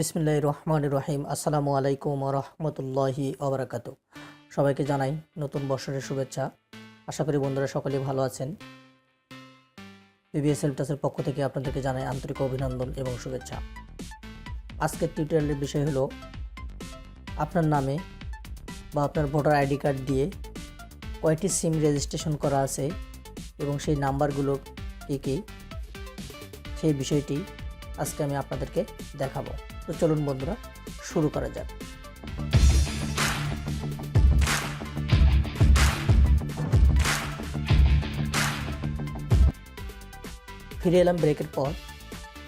বিসমিল্লাহ রহমান রহিম আসসালামু আলাইকুম রহমতুল্লাহি ওবরাকাতু সবাইকে জানাই নতুন বছরের শুভেচ্ছা। আশা করি বন্ধুরা সকলেই ভালো আছেন। বিবিএস সেলটাসের পক্ষ থেকে আপনাদেরকে জানাই আন্তরিক অভিনন্দন এবং শুভেচ্ছা। আজকের টিউটোরিয়ালের বিষয় হলো, আপনার নামে বা আপনার ভোটার আইডি কার্ড দিয়ে কয়টি সিম রেজিস্ট্রেশন করা আছে এবং সেই নাম্বারগুলো কী কী? সেই বিষয়টি আজকে আমি আপনাদেরকে দেখাবো। তো চলুন বন্ধুরা, শুরু করা যাক। ফিরে এলাম ব্রেকের পর।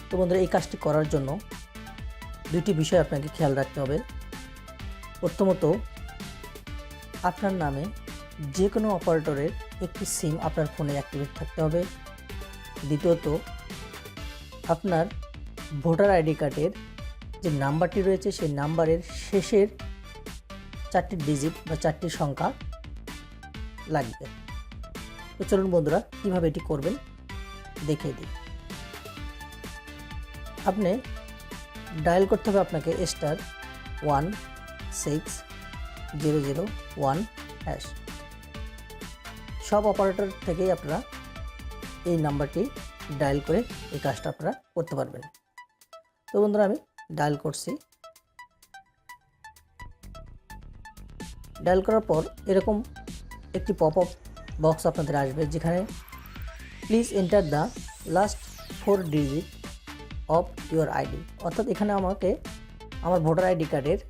তো বন্ধুরা, এই কাজটি করার জন্য দুইটি বিষয় আপনাকে খেয়াল রাখতে হবে। প্রথমত, আপনার নামে যে কোনো অপারেটরের একটি সিম আপনার ফোনে অ্যাক্টিভেট থাকতে হবে। দ্বিতীয়ত, আপনার ভোটার আইডি কার্ডের যে নাম্বারটি রয়েছে সেই নাম্বারের শেষের চারটি ডিজিট বা চারটি সংখ্যা লাগবে। তো চলুন বন্ধুরা, কীভাবে এটি করবেন দেখিয়ে দিই। আপনি ডায়াল করতে হবে আপনাকে star one six zero zero one hash সব অপারেটর থেকেই আপনারা এই নাম্বারটি ডায়াল করে এই কাজটা আপনারা করতে পারবেন। তো বন্ধুরা, আমি ডায়াল করছি। ডায়াল করার পর এরকম একটি পপ আপ বক্স আপনাদের আসবে যেখানে please enter the last four digit of your ID অর্থাৎ এখানে আমাকে আমার ভোটার আইডি কার্ডের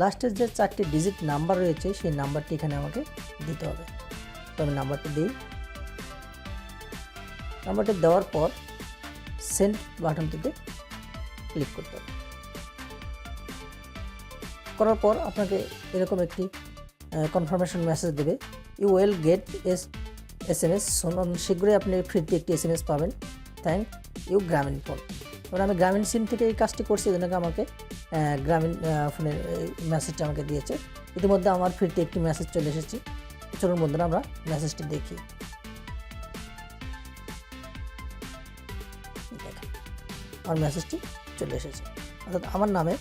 লাস্টের যে চারটি ডিজিট নাম্বার রয়েছে, সেই নাম্বারটি এখানে আমাকে দিতে হবে। তো আমি নাম্বারটি দিই। নাম্বারটি দেওয়ার পর সেন্ড বাটনটিতে ক্লিক করতে হবে। করার পর আপনাকে এরকম একটি কনফার্মেশন মেসেজ দেবে। You will get S S M S শীঘ্রই আপনি ফ্রিতে একটি এস এম এস পাবেন। থ্যাংক ইউ গ্রামীণ ফোন এবার আমি গ্রামীণ সিম থেকে এই কাজটি করছি জন্য আমাকে গ্রামীণ ফোনের মেসেজটা আমাকে দিয়েছে। ইতিমধ্যে আমার ফ্রিতে একটি মেসেজ চলে এসেছে। চলুন বন্ধুরা, আমরা মেসেজটি দেখি। আমার মেসেজটি চলে এসেছে। অর্থাৎ আমার নামে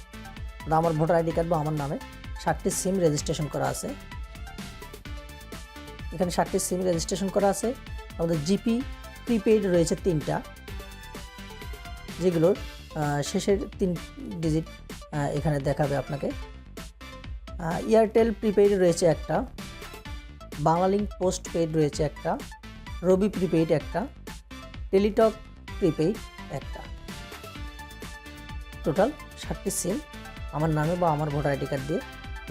বা আমার ভোটার আইডি কার্ড বা আমার নামে ষাটটি সিম রেজিস্ট্রেশন করা আছে। এখানে ষাটটি সিম রেজিস্ট্রেশন করা আছে। আমাদের জিপি, প্রিপেইড রয়েছে তিনটা, যেগুলোর শেষের তিন ডিজিট এখানে দেখাবে আপনাকে। এয়ারটেল প্রিপেইড রয়েছে একটা বাংলালিঙ্ক পোস্ট পেইড রয়েছে একটা রবি প্রিপেইড একটা টেলিটক প্রিপেইড একটা। টোটাল ষাটটি সিম আমার নামে বা আমার ভোটার আইডি কার্ড দিয়ে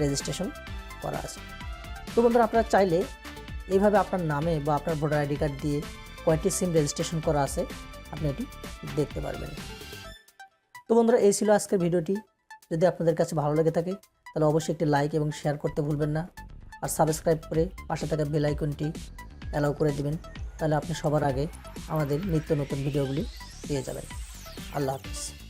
রেজিস্ট্রেশন করা আছে। তো বন্ধুরা, আপনারা চাইলে এইভাবে আপনার নামে বা আপনার ভোটার আইডি কার্ড দিয়ে কয়টি সিম রেজিস্ট্রেশন করা আছে, আপনি এটি দেখতে পারবেন। তো বন্ধুরা, এই ছিল আজকের ভিডিওটি। যদি আপনাদের কাছে ভালো লেগে থাকে, তাহলে অবশ্যই একটি লাইক এবং শেয়ার করতে ভুলবেন না। আর সাবস্ক্রাইব করে পাশে থাকা বেল আইকনটি অ্যালাউ করে দিবেন, তাহলে আপনি সবার আগে আমাদের নিত্য নতুন ভিডিওগুলি পেয়ে যাবেন। আল্লাহ হাফিজ।